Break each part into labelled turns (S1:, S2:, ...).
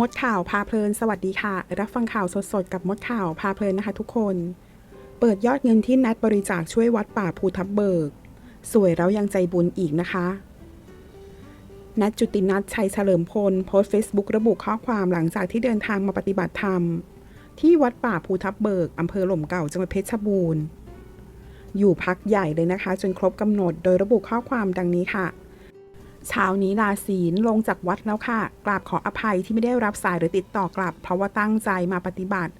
S1: มดข่าวพาเพลิน สวัสดีค่ะ รับฟังข่าวสดๆ กับมดข่าวพาเพลินนะคะทุกคน เปิดยอดเงินที่นัดบริจาคช่วยวัดป่าภูทับเบิก สวยแล้วยังใจบุญอีกนะคะ นัดจุตินัทชัยเฉลิมพล โพสต์เฟซบุ๊กระบุข้อความหลังจากที่เดินทางมาปฏิบัติธรรม ที่วัดป่าภูทับเบิกอำเภอหล่มเก่าจังหวัดเพชรบูรณ์ อยู่พักใหญ่เลยนะคะ จนครบกำหนดโดยระบุข้อความดังนี้ค่ะ เช้านี้ลาศีลลงจากวัดแล้วค่ะ กราบขออภัยที่ไม่ได้รับสายหรือติดต่อกลับ เพราะว่าตั้งใจมาปฏิบัติ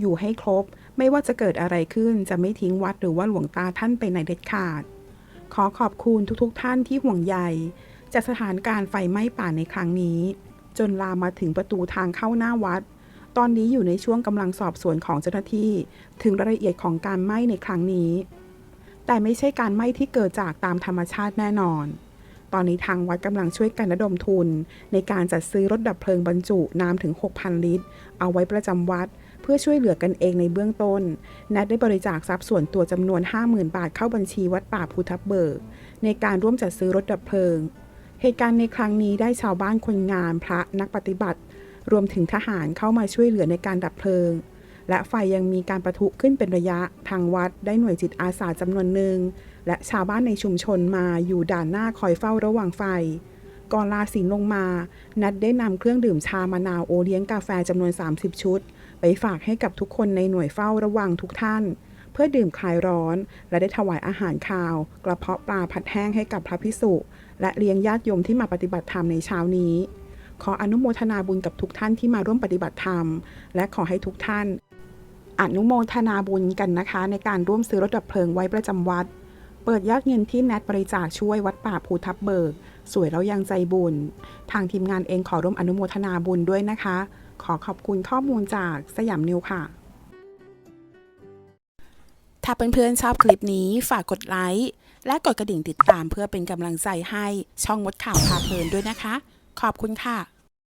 S1: อยู่ให้ครบ ไม่ว่าจะเกิดอะไรขึ้นจะไม่ทิ้งวัดหรือว่าหลวงตาท่านไปไหนเด็ดขาด ขอขอบคุณทุกๆทท่านที่ห่วงใยจากสถานการณ์ไฟไหม้ป่าในครั้งนี้ จนลามมาถึงประตูทางเข้าหน้าวัด ตอนนี้อยู่ในช่วงกำลังสอบสวนของเจ้าหน้าที่ ถึงรายละเอียดของการไหม้ในครั้งนี้ แต่ไม่ใช่การไหม้ที่เกิดจากตามธรรมชาติแน่นอน ตอนนี้ทางวัดกำลังช่วยกันระดมทุน ในการจัดซื้อรถดับเพลิงบรรจุน้ำถึง 6,000 ลิตร เอาไว้ประจำวัด เพื่อช่วยเหลือกันเองในเบื้องต้นนัดได้บริจาคทรัพย์ส่วนตัวจำนวน 50,000 บาทเข้าบัญชีวัดป่าภูทับเบิก ในการร่วมจัดซื้อรถดับเพลิง เหตุการณ์ในครั้งนี้ได้ชาวบ้านคนงานพระนักปฏิบัติ รวมถึงทหารเข้ามาช่วยเหลือในการดับเพลิง และไฟยังมีการประทุขึ้นเป็นระยะ ทางวัดได้หน่วยจิตอาสาจำนวนหนึ่ง และชาวบ้านในชุมชนมาอยู่ด่านหน้าคอยเฝ้าระวังไฟ ก่อนลาศีลลงมา นัดได้นำเครื่องดื่มชามะนาวโอเลี้ยงกาแฟจำนวน 30 ชุด ไปฝากให้กับทุกคนในหน่วยเฝ้าระวังทุกท่าน เพื่อดื่มคลายร้อน และได้ถวายอาหารคาว กระเพาะปลาผัดแห้งให้กับพระพิสุและเลี้ยงญาติโยมที่มาปฏิบัติธรรมในเช้านี้ขออนุโมทนาบุญกับทุกท่านที่มาร่วมปฏิบัติธรรม และขอให้ทุกท่าน อนุโมทนาบุญกันนะคะ ในการร่วมซื้อรถดับเพลิงไว้ประจำวัด เปิดยอดเงินที่แนทบริจาคช่วยวัดป่าภูทับเบิก สวยแล้วยังใจบุญ ทางทีมงานเองขอร่วมอนุโมทนาบุญด้วยนะคะ ขอขอบคุณข้อมูลจากสยามนิวค่ะ ถ้าเพื่อนๆชอบคลิปนี้ฝากกดไลค์และกดกระดิ่งติดตามเพื่อเป็นกำลังใจให้ช่องมดข่าวพาเพลินด้วยนะคะ ขอบคุณค่ะ